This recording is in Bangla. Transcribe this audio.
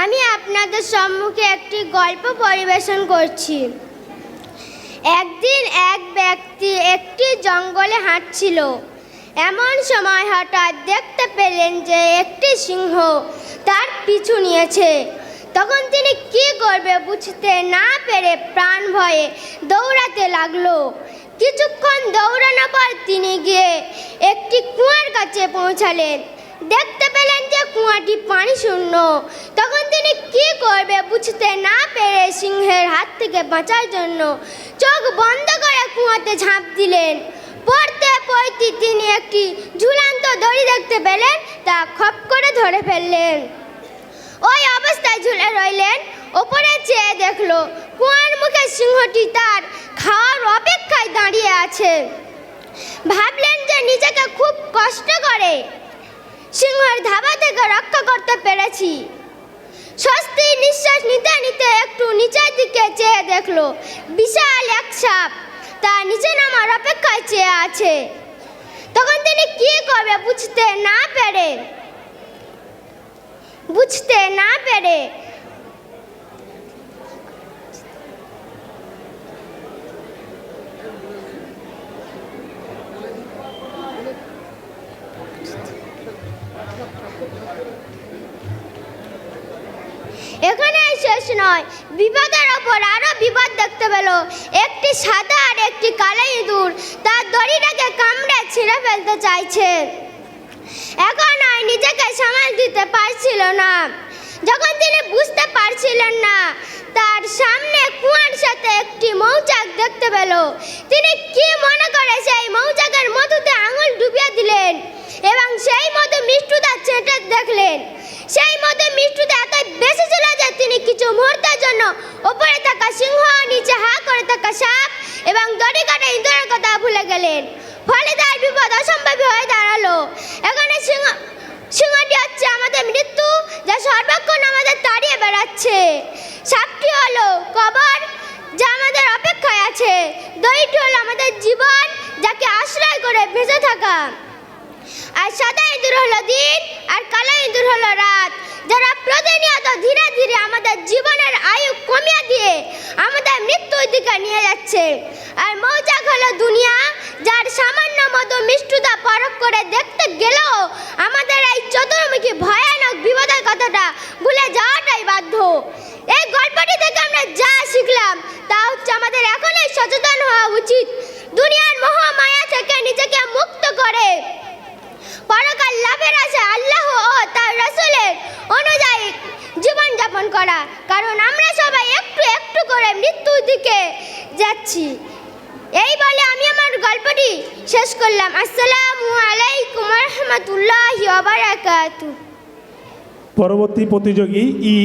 আমি আপনাদের সম্মুখে একটি গল্প পরিবেশন করছি। একদিন এক ব্যক্তি একটি জঙ্গলে হাঁটছিল। এমন সময় হঠাৎ দেখতে পেলেন যে একটি সিংহ তার পিছু নিয়েছে। তখন তিনি কি করবে বুঝতে না পেরে প্রাণ ভয়ে দৌড়াতে লাগল। কিছুক্ষণ দৌড়ানোর পর তিনি গিয়ে একটি কুয়ার কাছে পৌঁছালেন। দেখতে পেলেন যে কুয়াটি পানি শূন্য। তখন তিনি কি করবে বুঝতে না পেরে সিংহের হাত থেকে বাঁচার জন্য চোখ বন্ধ করে কুয়াতে ঝাঁপ দিলেন। পড়তে পড়তে তিনি একটি ঝুলান্ত দড়ি দেখতে পেলেন, তা খপ করে ধরে ফেললেন। ওই অবস্থায় ওপরে চেয়ে দেখল, কুয়ার মুখে সিংহটি তার খাওয়ার অপেক্ষায় দাঁড়িয়ে আছে। ভাবলেন যে নিজেকে খুব কষ্ট করে সিংহের ধাবা থেকে রক্ষা করতে পেরেছি। স্বস্তি নিঃশ্বাস নিতে নিতে একটু নিচের দিকে চেয়ে দেখল, বিশাল এক সাপ তা নিচে নামার অপেক্ষায় চেয়ে আছে। তখন তিনি কি করবে বুঝতে না পেরে বুঝতে না পেরে এখানে শেষ নয়। বিপদের ওপর আরও বিপদ দেখতে পেল। একটি সাদা আর একটি কালো ইঁদুর তার দড়িটাকে কামড়ে ছিঁড়ে ফেলতে চাইছে। এখন আর নিজেকে সামাল দিতে পারছিল না। যখন তিনি বুঝতে পারছিলেন না, তার সামনে কুয়ার সাথে একটি মৌচাক দেখতে পেল। তিনি কিছু মুহূর্তের জন্য। উপরে থাকা সিংহ, নিচে হা করে থাকা সাপ এবং দড়ি কাটা ইঁদুরের কথা ভুলে গেলেন। ফলে তার বিপদ অসম্ভব হয়ে দাঁড়াল। এখানে সিংহ, সিংহটি হচ্ছে আমাদের মৃত্যু, যা সর্বক্ষণ আমাদের তাড়িয়ে বেড়াচ্ছে। সাপটি হলো কবর, যা আমাদের অপেক্ষায় আছে। দড়িটি হলো আমাদের জীবন, যাকে আশ্রয় করে বেঁচে থাকা। আর সাদা ইঁদুর হলো দিন, আর কালো ইঁদুর হলো রাত। যারা প্রতিনিয়ত ধীরে ধীরে আমাদের জীবনের আয়ু কমিয়ে দিয়ে আমাদের মৃত্যুর দিকে নিয়ে যাচ্ছে। আর মৌচাক হলো দুনিয়া, যার সামান্য মতো মিষ্টুতা পরখ করে দেখতে গেলেও আমাদের এই চতুর্মুখী ভয়ানক বিপদের কথাটা ভুলে যাওয়াটাই বাধ্য। এই গল্পটি থেকে আমরা যা শিখলাম, তা হচ্ছে আমাদের এখনই সচেতন হওয়া উচিত। দুনিয়ার মোহ মায়া থেকে নিজেকে মুক্ত করে। পরকাল লাভের আশা আল্লাহ ও তার রসুলের অনুযায়ী জীবনযাপন করা। কারণ আমরা সবাই একটু একটু করে মৃত্যুর দিকে যাচ্ছি। এই বলে আমি আমার গল্পটি শেষ করলাম। আসসালামু আলাইকুম রহমতুল্লাহ পরবর্তী প্রতিযোগী ই